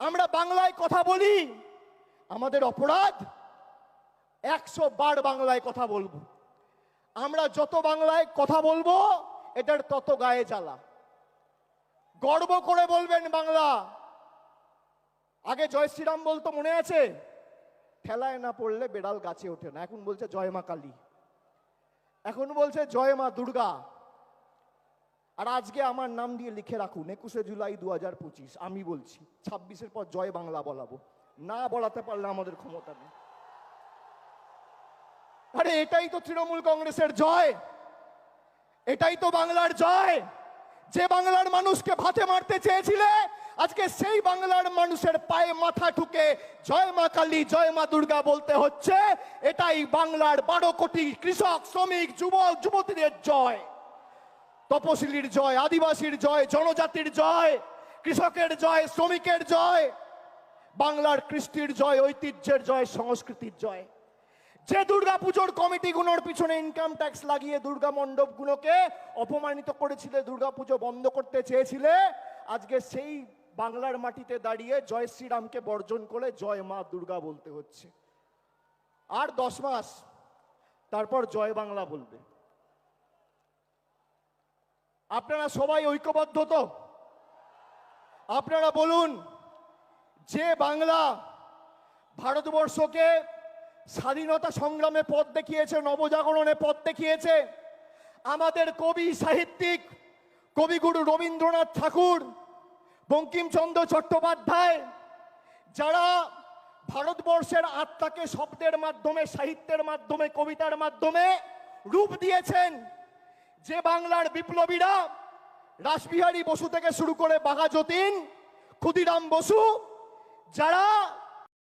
আমরা বাংলায় কথা বলি, আমাদের অপরাধ, একশো বার বাংলায় কথা বলব। আমরা যত বাংলায় কথা বলব এটার তত গায়ে জ্বালা। গর্ব করে বলবেন বাংলা। আগে জয় শ্রীরাম বলতো, মনে আছে? ঠেলায় না পড়লে বেড়াল গাছে ওঠে না। এখন বলছে জয় মা কালী। এখন বলছে জয় মা দুর্গা। আর আজকে আমার নাম দিয়ে লিখে রাখুন, একুশে জুলাই দু হাজার পঁচিশ, আমি বলছি, ছাব্বিশের পর জয় বাংলা বলাবো। না বলাতে পারলে আমাদের ক্ষমতা নেই। আরে, এটাই তো তৃণমূল কংগ্রেসের জয়। এটাই তো বাংলার জয়। যে বাংলার মানুষকে ভাতে মারতে চেয়েছিলে, আজকে সেই বাংলার মানুষের পায়ে মাথা ঠুকে জয় মা কালী, জয় মা দুর্গা বলতে হচ্ছে, এটাই বাংলার বারো কোটি কৃষক, শ্রমিক, যুবক, যুবতীদের জয়। তপশিলির জয়, আদিবাসীর জয়, জনজাতির জয়, কৃষকের জয়, শ্রমিকের জয়, বাংলার কৃষ্টির জয়, ঐতিহ্যের জয়, সংস্কৃতির জয়। যে দুর্গা পুজোর কমিটিগুলোর পিছনে ইনকাম ট্যাক্স লাগিয়ে দুর্গা মণ্ডপগুলোকে অপমানিত করেছিলে, দুর্গা পুজো বন্ধ করতে চেয়েছিলে, আজকে সেই বাংলার মাটিতে দাঁড়িয়ে জয় শ্রীরামকে বর্জন করে জয় মা দুর্গা বলতে হচ্ছে। আর দশ মাস, তারপর জয় বাংলা বলবে। আপনারা সবাই ঐক্যবদ্ধ তো? আপনারা বলুন, যে বাংলা ভারতবর্ষকে স্বাধীনতা সংগ্রামে পথ দেখিয়েছে, নবজাগরণে পথ দেখিয়েছে, আমাদের কবি সাহিত্যিক কবিগুরু রবীন্দ্রনাথ ঠাকুর, বঙ্কিমচন্দ্র চট্টোপাধ্যায়, যারা ভারতবর্ষের আত্মাকে শব্দের মাধ্যমে, সাহিত্যের মাধ্যমে, কবিতার মাধ্যমে রূপ দিয়েছেন যে বাংলার বিপ্লবীরা রাসবিহারী বসু থেকে শুরু করে বাঘা যতীন ক্ষুদিরাম বসু যারা